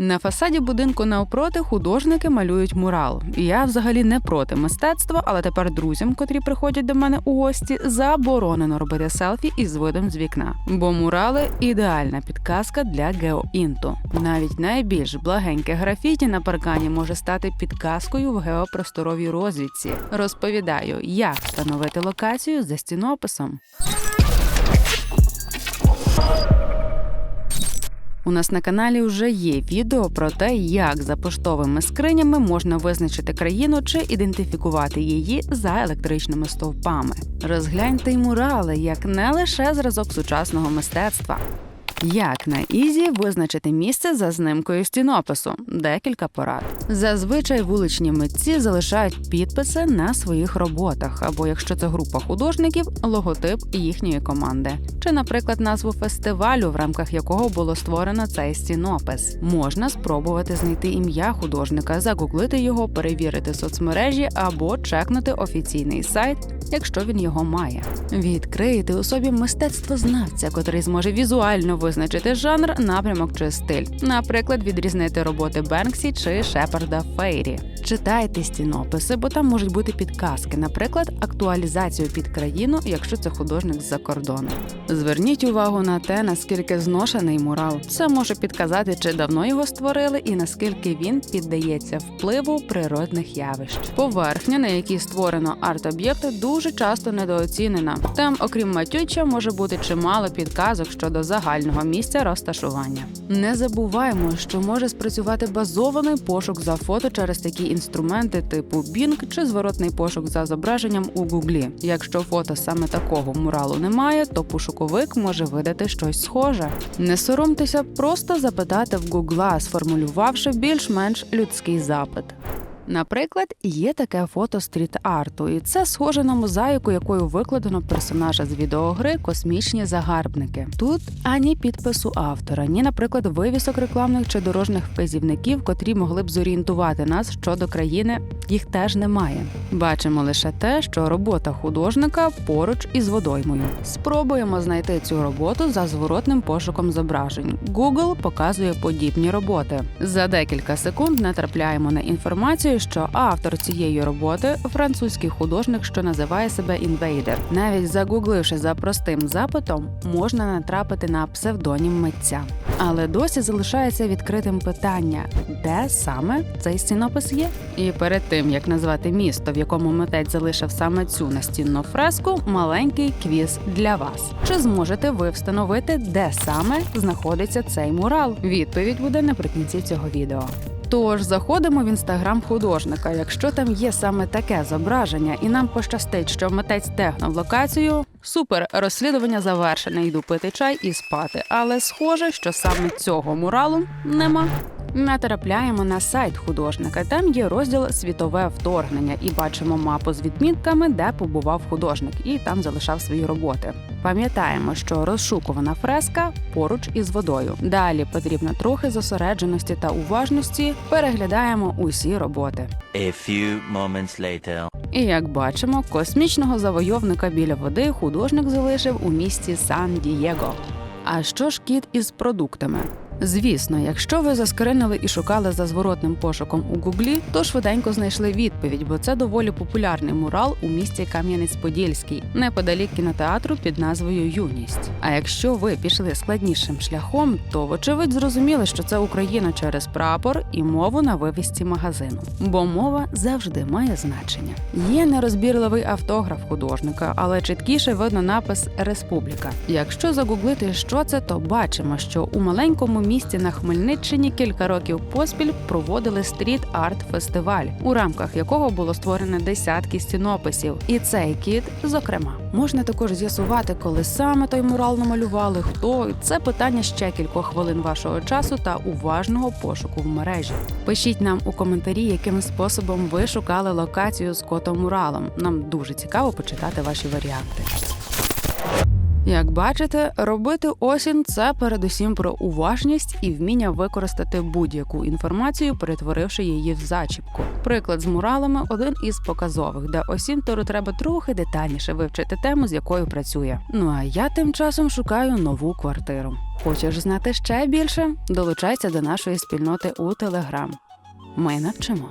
На фасаді будинку навпроти художники малюють мурал. Я взагалі не проти мистецтва, але тепер друзям, котрі приходять до мене у гості, заборонено робити селфі із видом з вікна. Бо мурали ідеальна підказка для геоінту. Навіть найбільш благеньке графіті на паркані може стати підказкою в геопросторовій розвідці. Розповідаю, як встановити локацію за стінописом. У нас на каналі вже є відео про те, як за поштовими скринями можна визначити країну чи ідентифікувати її за електричними стовпами. Розгляньте й мурали як не лише зразок сучасного мистецтва. Як на ізі визначити місце за знимкою стінопису? Декілька порад. Зазвичай вуличні митці залишають підписи на своїх роботах, або якщо це група художників, логотип їхньої команди, чи, наприклад, назву фестивалю, в рамках якого було створено цей стінопис. Можна спробувати знайти ім'я художника, загуглити його, перевірити соцмережі або чекнути офіційний сайт, якщо він його має. Відкрийте у собі мистецтвознавця, котрий зможе візуально визначити жанр, напрямок чи стиль, наприклад, відрізнити роботи Бенксі чи Шепарда Фейрі. Читайте стінописи, бо там можуть бути підказки, наприклад, акуалізацію під країну, якщо це художник з-за кордону. Зверніть увагу на те, наскільки зношений мурал. Це може підказати, чи давно його створили, і наскільки він піддається впливу природних явищ. Поверхня, на якій створено арт-об'єкти, дуже часто недооцінена. Там, окрім матюча, може бути чимало підказок щодо загального місця розташування. Не забуваємо, що може спрацювати базований пошук за фото через такі інструменти типу Bing чи зворотний пошук за зображенням у Гуглі. Якщо фото саме такого муралу немає, то пошуковик може видати щось схоже. Не соромтеся просто запитати в Гугла, сформулювавши більш-менш людський запит. Наприклад, є таке фото стріт-арту, і це схоже на мозаїку, якою викладено персонажа з відеогри Космічні загарбники. Тут ані підпису автора, ні, наприклад, вивісок рекламних чи дорожніх вказівників, котрі могли б зорієнтувати нас щодо країни, їх теж немає. Бачимо лише те, що робота художника поруч із водоймою. Спробуємо знайти цю роботу за зворотним пошуком зображень. Google показує подібні роботи. За декілька секунд натрапляємо на інформацію, що автор цієї роботи французький художник, що називає себе інвейдер. Навіть загугливши за простим запитом, можна натрапити на псевдонім митця. Але досі залишається відкритим питання, де саме цей стінопис є. І перед тим як назвати місто, в якому митець залишив саме цю настінну фреску, маленький квіз для вас. Чи зможете ви встановити, де саме знаходиться цей мурал? Відповідь буде наприкінці цього відео. Тож заходимо в інстаграм художника. Якщо там є саме таке зображення, і нам пощастить, що митець тегнув локацію. Супер, розслідування завершене. Йду пити чай і спати. Але схоже, що саме цього муралу нема. Натрапляємо на сайт художника. Там є розділ світове вторгнення, і бачимо мапу з відмітками, де побував художник, і там залишав свої роботи. Пам'ятаємо, що розшукувана фреска поруч із водою. Далі потрібно трохи зосередженості та уважності. Переглядаємо усі роботи. A few moments later. І як бачимо, космічного завойовника біля води художник залишив у місті Сан-Дієго. А що ж кіт із продуктами? Звісно, якщо ви заскринили і шукали за зворотним пошуком у Гуглі, то швиденько знайшли відповідь, бо це доволі популярний мурал у місті Кам'янець-Подільський, неподалік кінотеатру під назвою Юність. А якщо ви пішли складнішим шляхом, то вочевидь зрозуміли, що це Україна через прапор і мову на вивісці магазину. Бо мова завжди має значення. Є нерозбірливий автограф художника, але чіткіше видно напис Республіка. Якщо загуглити, що це, то бачимо, що у маленькому місті на Хмельниччині кілька років поспіль проводили стріт-арт-фестиваль, у рамках якого було створено десятки стінописів. І цей кіт, зокрема, можна також з'ясувати, коли саме той мурал намалювали, хто це питання ще кількох хвилин вашого часу та уважного пошуку в мережі. Пишіть нам у коментарі, яким способом ви шукали локацію з котом муралом. Нам дуже цікаво почитати ваші варіанти. Як бачите, робити осінь це передусім про уважність і вміння використати будь-яку інформацію, перетворивши її в зачіпку. Приклад з муралами один із показових, де осінтору треба трохи детальніше вивчити тему, з якою працює. Ну а я тим часом шукаю нову квартиру. Хочеш знати ще більше? Долучайся до нашої спільноти у Телеграм. Ми навчимо.